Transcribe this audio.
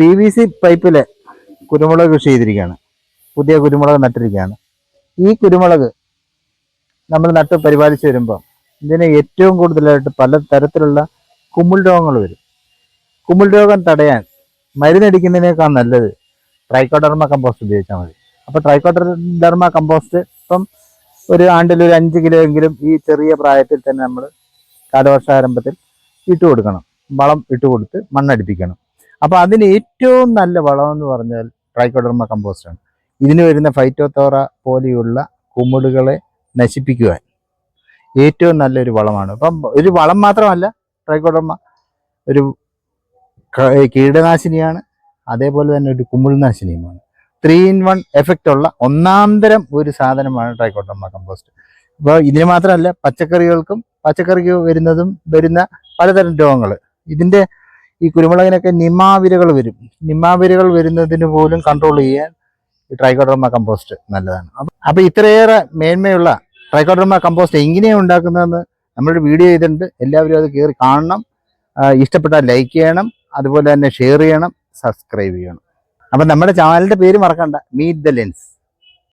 P V C പൈപ്പിൽ കുരുമുളക് കൃഷി ചെയ്തിരിക്കുകയാണ്. പുതിയ കുരുമുളക് നട്ടിരിക്കുകയാണ്. ഈ കുരുമുളക് നമ്മൾ നട്ട് പരിപാലിച്ച് വരുമ്പോൾ ഇതിന് ഏറ്റവും കൂടുതലായിട്ട് പല തരത്തിലുള്ള കുമിൾ രോഗങ്ങൾ വരും. കുമിൾ രോഗം തടയാൻ മരുന്നടിക്കുന്നതിനേക്കാൾ നല്ലത് ട്രൈക്കോഡർമ കമ്പോസ്റ്റ് ഉപയോഗിച്ചാൽ മതി. അപ്പോൾ ട്രൈക്കോഡർമ കമ്പോസ്റ്റ് ഇപ്പം ഒരു ആണ്ടിൽ ഒരു അഞ്ച് കിലോ എങ്കിലും ഈ ചെറിയ പ്രായത്തിൽ തന്നെ നമ്മൾ കാലവർഷാരംഭത്തിൽ ഇട്ട് കൊടുക്കണം. വളം ഇട്ട് കൊടുത്ത് മണ്ണടിപ്പിക്കണം. അപ്പോൾ അതിന് ഏറ്റവും നല്ല വളം എന്ന് പറഞ്ഞാൽ ട്രൈക്കോഡർമ കമ്പോസ്റ്റ് ആണ് ഇതിന് വരുന്ന ഫൈറ്റോത്തോറ പോലെയുള്ള കുമിടുകളെ നശിപ്പിക്കുവാൻ ഏറ്റവും നല്ലൊരു വളമാണ്. അപ്പം ഒരു വളം മാത്രമല്ല ട്രൈക്കോഡർമ ഒരു കീടനാശിനിയാണ് അതേപോലെ തന്നെ ഒരു കുമിൾനാശിനിയുമാണ്. ത്രീ ഇൻ വൺ എഫക്റ്റ് ഉള്ള ഒന്നാം തരം ഒരു സാധനമാണ് ട്രൈക്കോഡർമ കമ്പോസ്റ്റ്. അപ്പോൾ ഇതിന് മാത്രമല്ല പച്ചക്കറികൾക്കും പച്ചക്കറിക്ക് വരുന്നതും വരുന്ന പലതരം രോഗങ്ങൾ ഇതിന്റെ ഈ കുരുമുളകിനൊക്കെ നിമാവിരകൾ വരും. നിമാവിരകൾ വരുന്നതിന് പോലും കൺട്രോൾ ചെയ്യാൻ ഈ ട്രൈക്കോഡർമ കമ്പോസ്റ്റ് നല്ലതാണ്. അപ്പം അപ്പോൾ ഇത്രയേറെ മേന്മയുള്ള ട്രൈക്കോഡർമ കമ്പോസ്റ്റ് എങ്ങനെയാണ് ഉണ്ടാക്കുന്നതെന്ന് നമ്മളൊരു വീഡിയോ ചെയ്തിട്ടുണ്ട്. എല്ലാവരും അത് കയറി കാണണം. ഇഷ്ടപ്പെട്ടാൽ ലൈക്ക് ചെയ്യണം. അതുപോലെ തന്നെ ഷെയർ ചെയ്യണം. സബ്സ്ക്രൈബ് ചെയ്യണം. അപ്പം നമ്മുടെ ചാനലിന്റെ പേര് മറക്കണ്ട. Meet the lens